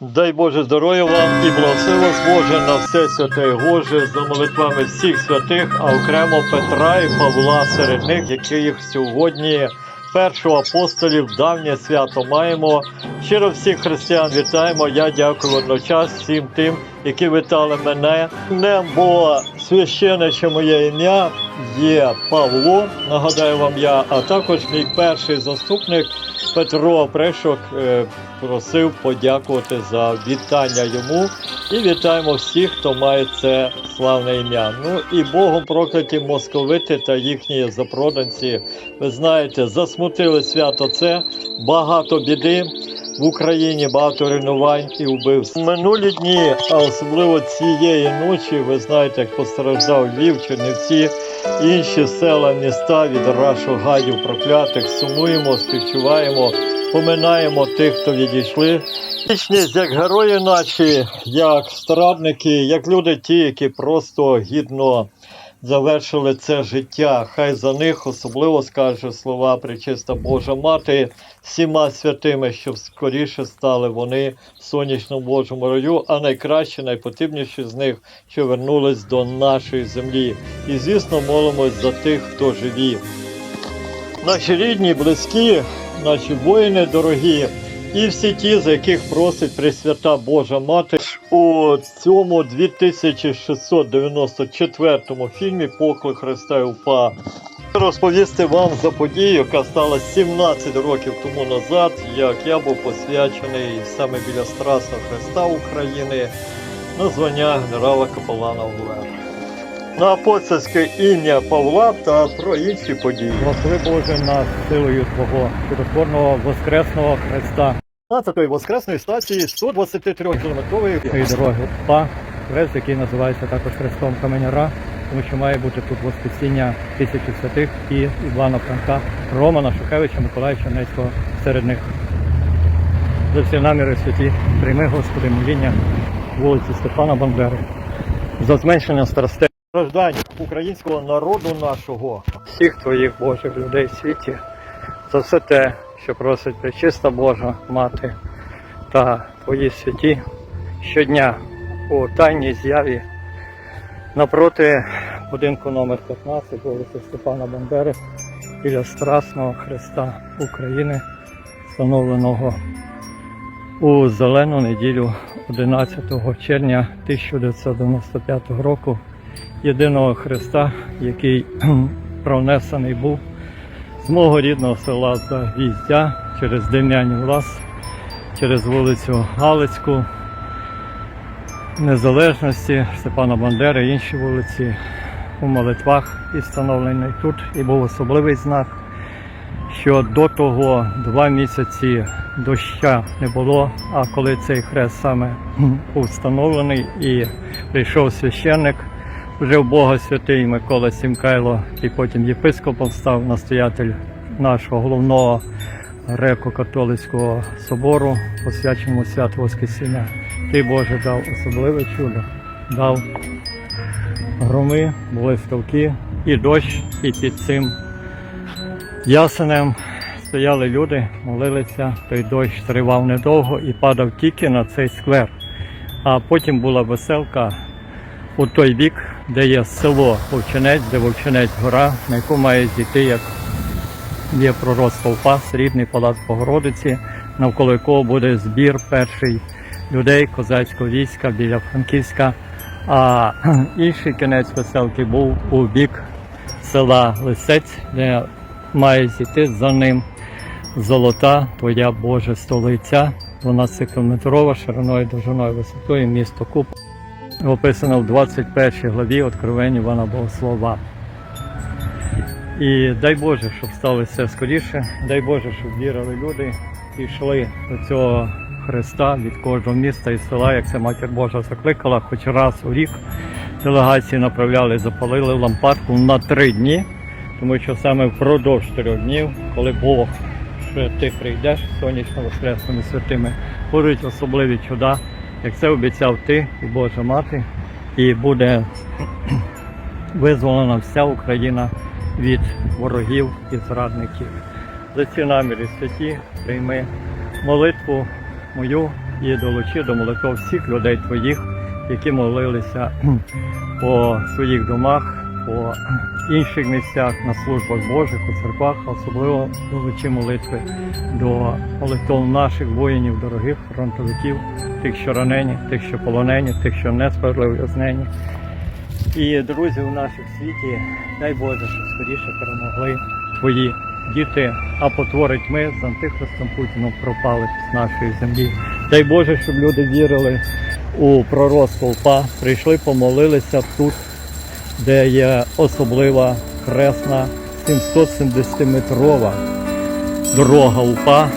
Дай Боже здоров'я вам і благослови вас Боже на все святе і Боже за молитвами всіх святих, а окремо Петра і Павла серед них, яких сьогодні першого апостолів давнє свято маємо. Щиро всіх християн вітаємо. Я дякую водночас всім тим, які вітали мене. Не бо священиче моє ім'я є Павло. Нагадаю вам я, а також мій перший заступник Петро Прешок е, просив подякувати за вітання йому. І вітаємо всіх, хто має це славне ім'я. Ну і Богом прокляті московити та їхні запроданці. Ви знаєте, засмутили свято це багато біди. В Україні багато руйнувань і вбивств. Минулі дні, а особливо цієї ночі, ви знаєте, як постраждав Львів, Чернівці, інші села, міста від рашу гадів проклятих. Сумуємо, співчуваємо, поминаємо тих, хто відійшли. Вічність як герої наші, як страдники, як люди ті, які просто гідно завершили це життя. Хай за них особливо скаже слова Пречиста Божа Мати всіма святими, щоб скоріше стали вони в сонячному Божому раю, а найкраще, найпотрібніші з них, що вернулись до нашої землі. І звісно, молимось за тих, хто живі. Наші рідні, близькі, наші воїни дорогі, і всі ті, за яких просить Пресвята Божа Мати у цьому 2694 фільмі Поклик Христа і УПА. Розповісти вам за подію, яка стала 17 років тому назад, як я був посвячений саме біля Страсного Христа України на звання генерала Капелана УВР. На апостольське ім'я Павла та про інші події. Благослови Боже нас силою Твого чудотворного Воскресного Христа 15-ї воскресної стації 123-кілометрової цієї дороги УПА, хрест, який називається також Хрестом Каменяра, тому що має бути тут Воскресіння тисячі святих і Івана Франка, Романа Шухевича, Миколая Чернецького серед них. За всі наміри святі, прийми, Господи, моління вулиці Степана Бандери. За зменшення страстей страждань українського народу нашого. всіх твоїх Божих людей в світі за все те, що просить Пречиста Божа Мати та твої святі щодня у тайній з'яві напроти будинку номер 15 вулиці Степана Бандери біля Страсного Христа України, встановленого у зелену неділю 11 червня 1995 року. Єдиного Христа, який пронесений був з мого рідного села Загвіздя через Дем'янів Лас, через вулицю Галицьку, Незалежності, Степана Бандери, інші вулиці у молитвах і встановлений тут. І був особливий знак, що до того два місяці доща не було, а коли цей хрест саме був встановлений і прийшов священник, вже в Бога святий Микола Сімкайло, який потім єпископом став настоятель нашого головного греко-католицького собору, посвяченому святу Воскресіння. Ти Боже дав особливе чудо, дав громи, були ставки, і дощ, і під цим ясенем стояли люди, молилися, той дощ тривав недовго і падав тільки на цей сквер. А потім була веселка у той бік, де є село Вовчинець, де Вовчинець гора, на яку має зійти, як є пророцтво Пас, рідний палац Богородиці, навколо якого буде збір перший людей козацького війська біля Франківська. А інший кінець веселки був у бік села Лисець, де має зійти за ним золота твоя Божа столиця, 12-кілометрова шириною довжиною висотою місто Куб описано в 21 главі Откровень Івана Богослова. І дай Боже, щоб сталося скоріше, дай Боже, щоб вірили люди і йшли до цього Христа від кожного міста і села, як це Матір Божа закликала, хоч раз у рік. Делегації направляли, запалили лампадку на три дні, тому що саме впродовж трьох днів, коли Бог, що ти прийдеш сонячно воскресними святими, будуть особливі чуда, як це обіцяв ти Божа Мати, і буде визволена вся Україна від ворогів і зрадників. За ці наміри святі прийми молитву мою і долучи до молитв всіх людей твоїх, які молилися по своїх домах, по інших місцях на службах Божих, у церквах, особливо долучи молитви до молитв наших воїнів, дорогих фронтовиків, тих, що ранені, тих, що полонені, тих, що несправедливо в'язнені. І друзі у наших світі, дай Боже, щоб скоріше перемогли твої діти, а потворить ми з антихристом Путіном пропали з нашої землі. Дай Боже, щоб люди вірили у пророцтво УПА, прийшли, помолилися тут, де є особлива хресна 770-метрова дорога УПА,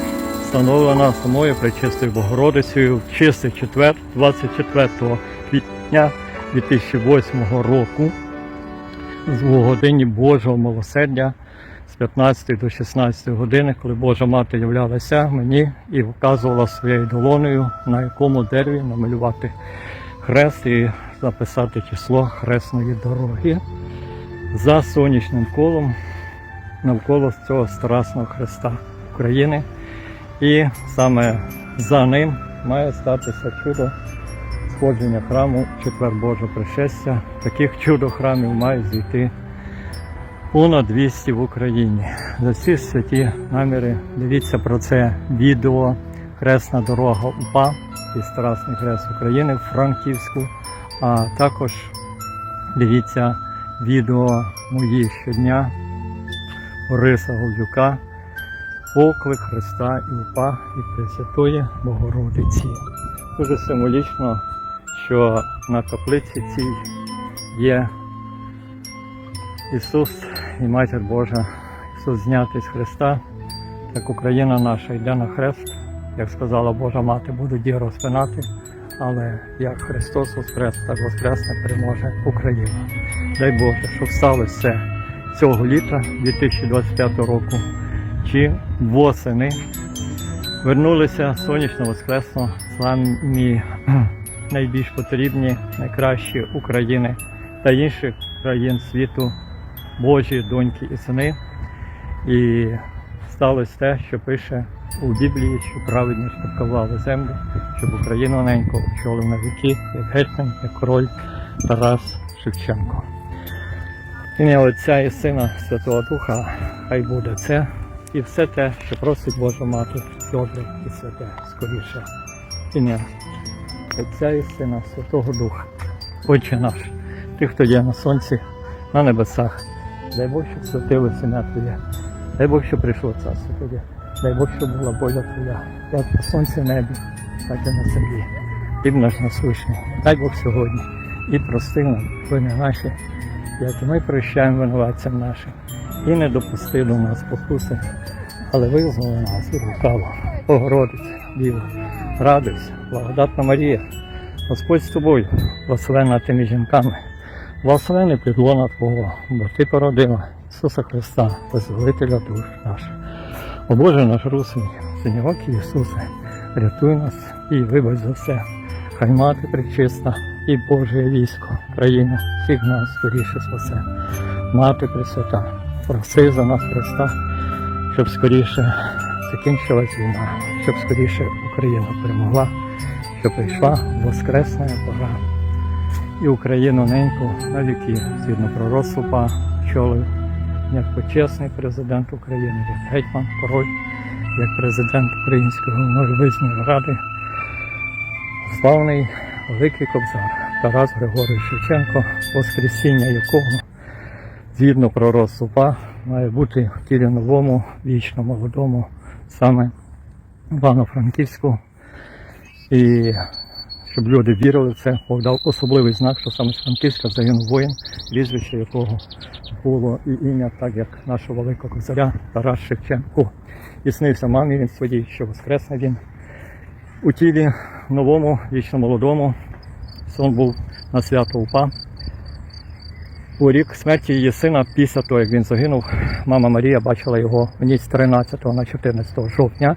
встановлена самою Пречистою Богородицею в чистий четвер, 24 квітня 2008 року з годині Божого милосердя з 15 до 16 години, коли Божа мати являлася мені і вказувала своєю долоною, на якому дереві намалювати хрест. І записати число хресної дороги за сонячним колом навколо цього Страсного Христа України. І саме за ним має статися чудо сходження храму четвер Божого пришестя. Таких чудо храмів має зійти понад 200 в Україні. За ці святі наміри дивіться про це відео Хресна дорога УПА і Страсний Хрест України в Франківську, а також дивіться відео мої щодня Бориса Голдюка Оклик Христа і УПА і Пресвятої Богородиці. Дуже символічно, що на каплиці цій є Ісус і Матір Божа, Ісус знятий з Христа, як Україна наша йде на хрест, як сказала Божа Мати, буду дір розпинати, але як Христос воскрес, так воскресне переможе Україна. Дай Боже, щоб сталося це цього літа 2025 року чи восени вернулися сонячно воскресно самі найбільш потрібні, найкращі України та інших країн світу, Божі доньки і сини. І сталося те, що пише у Біблії, що праведні спадкували землю, щоб Україну ненько очолив на віки, як гетьман, як король Тарас Шевченко. Ім'я Отця і Сина Святого Духа, хай буде це і все те, що просить Божа Мати, добре і святе скоріше. Ім'я Отця і Сина Святого Духа. Отче наш, ти, хто є на сонці, на небесах, дай Бог, щоб святилося ім'я Твоє, дай Бог, щоб прийшло царство Твоє, дай Бог, щоб була воля Твоя, як на сонці небі, так і на землі. Хліб наш насущний, дай Бог сьогодні і прости нам вини наші, як і ми прощаємо винуватцям нашим. І не допусти до нас покуси, але визволи нас від лукавого. Богородиця, Діво, радуйся, благодатна Марія, Господь з тобою, благословена ти між жінками, благословений підлона Твого, бо Ти породила Ісуса Христа, Позволителя душ наших. О Боже наш русний, синьоокий Ісусе, рятуй нас і вибач за все. Хай мати причиста і Боже військо, країна, всіх нас скоріше спасе. Мати Пресвята, проси за нас Христа, щоб скоріше закінчилась війна, щоб скоріше Україна перемогла, щоб прийшла воскресна пора. І Україну неньку на віки, згідно пророцтва очолив як почесний президент України, як гетьман, король, як президент Української Нововизної ради, славний Великий Кобзар Тарас Григорович Шевченко, воскресіння якого згідно пророцтва має бути в тілі новому, вічно молодому, саме Івано-Франківську. І щоб люди вірили в це, Бог дав особливий знак, що саме з Франківська загинув воїн, прізвище якого було і ім'я, так як нашого великого козаря Тарас Шевченко. І снився мамі він своїй, що воскресне він у тілі новому, вічно молодому. Сон був на свято УПА. У рік смерті її сина, після того, як він загинув, мама Марія бачила його в ніч з 13 на 14 жовтня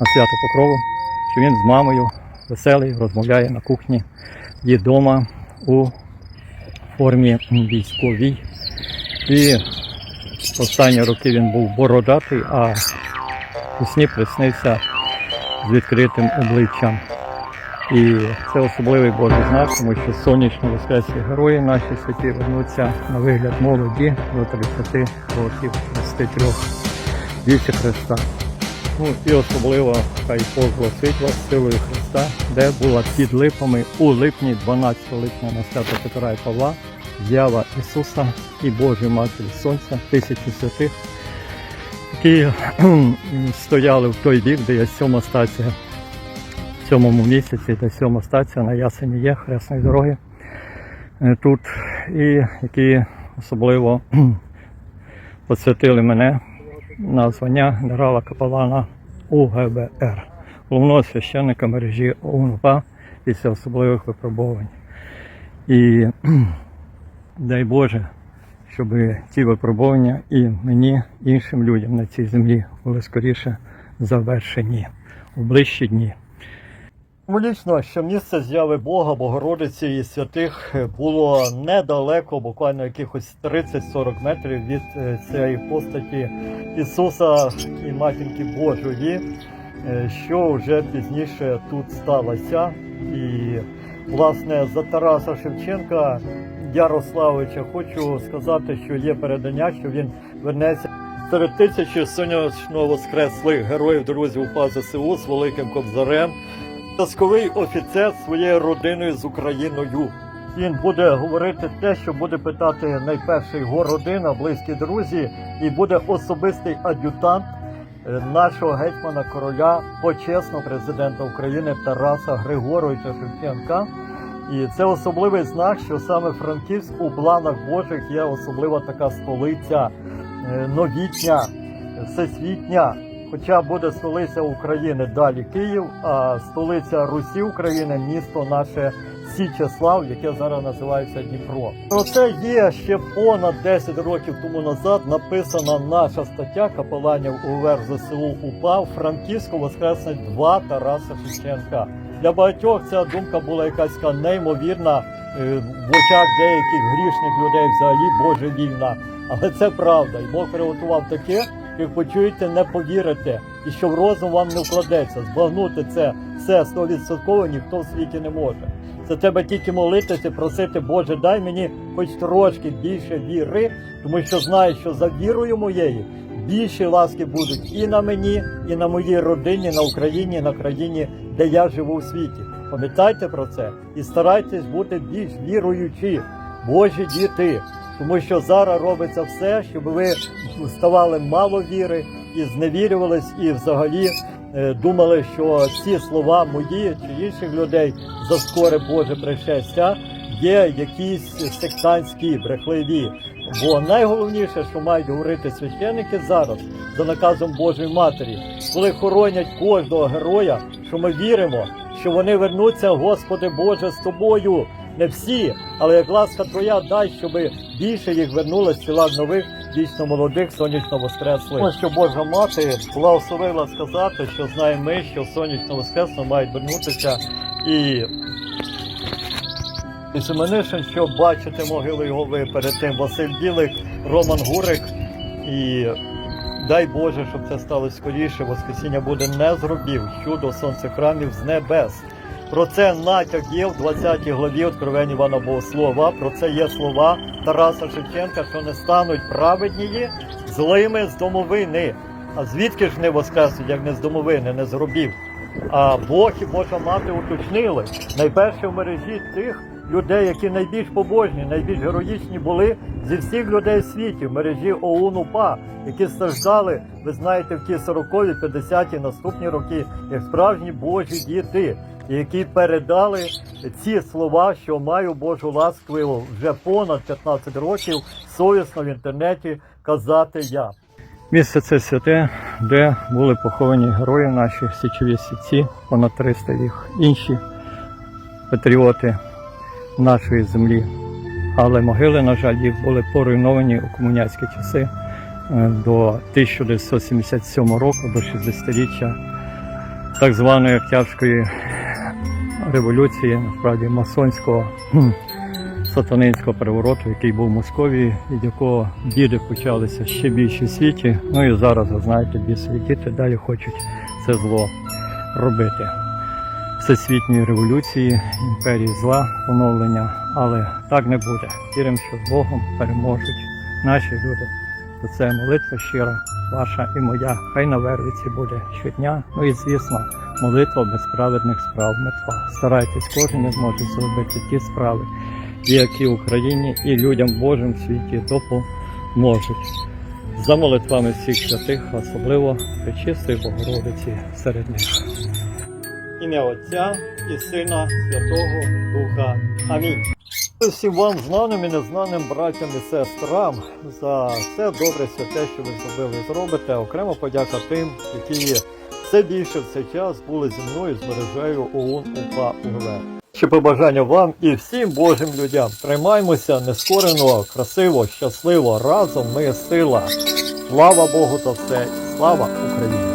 на свято Покрову, що він з мамою веселий, розмовляє на кухні її вдома у формі військовій. І останні роки він був бородатий, а сні приснився з відкритим обличчям. І це особливий Божий знак, тому що сонячно воскреслі герої наші святі вернуться на вигляд молоді до 30 років 33 віці Христа. Ну і особливо хай благословить вас силою Христа, де була під липами у липні, 12 липня на свято Петра і Павла, з'ява Ісуса і Божої Матері Сонця, тисячі святих, які стояли в той бік, де є сьома стація в цьому місяці, де сьома стація на Ясені є, Хресної дороги е, тут, і які особливо посвятили мене на звання генерала капелана УГБР, головного священника мережі ОУНПА після особливих випробувань. І дай Боже, щоб ці випробування і мені, і іншим людям на цій землі були скоріше завершені у ближчі дні. Символічно, що місце з'яви Бога, Богородиці і святих було недалеко, буквально якихось 30-40 метрів від е, цієї постаті Ісуса і Матінки Божої, е, що вже пізніше тут сталося. І, власне, за Тараса Шевченка Ярославича хочу сказати, що є передання, що він вернеться серед тисячі сонячно воскреслих героїв друзів УПА ЗСУ з Великим Кобзарем. Тасковий офіцер своєю родиною з Україною. Він буде говорити те, що буде питати найперше його родина, близькі друзі, і буде особистий ад'ютант е, нашого гетьмана короля, почесного президента України Тараса Григоровича Шевченка. І це особливий знак, що саме Франківськ у планах Божих є особлива така столиця е, новітня, всесвітня. Хоча буде столиця України далі Київ, а столиця Русі України місто наше Січеслав, яке зараз називається Дніпро. Про це є ще понад 10 років тому назад написана наша стаття капеланів УВР ЗСУ УПА Франківську воскреснуть два Тараса Шевченка. Для багатьох ця думка була якась неймовірна е, в очах деяких грішних людей взагалі божевільна. Але це правда, і Бог приготував таке, як почуєте, не повірите, і що в розум вам не вкладеться. Збагнути це все стовідсотково ніхто в світі не може. Це треба тільки молитися, просити, Боже, дай мені хоч трошки більше віри, тому що знаю, що за вірою моєю більші ласки будуть і на мені, і на моїй родині, на Україні, на країні, де я живу у світі. Пам'ятайте про це і старайтесь бути більш віруючі, Божі діти. Тому що зараз робиться все, щоб ви ставали мало віри і зневірювались, і взагалі е, думали, що ці слова мої чи інших людей за скоре Боже пришестя є якісь сектантські, брехливі. Бо найголовніше, що мають говорити священники зараз за наказом Божої Матері, коли хоронять кожного героя, що ми віримо, що вони вернуться, Господи Боже, з тобою. Не всі, але як ласка твоя, дай, щоб більше їх вернулось села нових, вічно молодих, сонячно воскреслих. Ось що Божа мати благословила сказати, що знаємо ми, що сонячно воскресно мають вернутися і. І Семенишин, що бачите могили його ви перед тим Василь Білик, Роман Гурик. І дай Боже, щоб це сталося скоріше. Воскресіння буде не зробів чудо сонцехрамів з небес. Про це натяк є в 20 главі Откровень Івана Богослова. Про це є слова Тараса Шевченка, що не стануть праведні злими з домовини. А звідки ж не воскреснуть, як не з домовини, не з гробів? А Бог і Божа мати уточнили найперше в мережі тих людей, які найбільш побожні, найбільш героїчні були зі всіх людей в світі, в мережі ОУН УПА, які страждали, ви знаєте, в ті 40-ві, 50-ті наступні роки, як справжні Божі діти, які передали ці слова, що маю Божу ласку вже понад 15 років совісно в інтернеті казати я. Місце це святе, де були поховані герої наші січові сіці, понад 300 їх інші патріоти нашої землі. Але могили, на жаль, їх були поруйновані у комуняцькі часи е, до 1977 року, до 60-річчя так званої Октябрської революції, насправді масонського сатанинського перевороту, який був в Московії, від якого діди почалися ще більше в світі. Ну і зараз, ви знаєте, бісові діти далі хочуть це зло робити. всесвітньої революції, імперії зла, поновлення, але так не буде. Віримо, що з Богом переможуть наші люди. Це молитва щира, ваша і моя. Хай на вервиці буде щодня. Ну і звісно, молитва без праведних справ мертва. Старайтесь, кожен як може зробити ті справи, які Україні і людям Божим в світі допоможуть. За молитвами всіх святих, особливо Пречистої Богородиці серед них. Ім'я Отця і Сина Святого Духа. Амінь. Всім вам знаним і незнаним братям і сестрам за все добре святе, що ви зробили і зробите. Окремо подяка тим, які все більше в цей час були зі мною з мережею ОУН УПА УГВ. Ще побажання вам і всім Божим людям. Тримаймося нескорено, красиво, щасливо. Разом ми сила. Слава Богу за все. Слава Україні!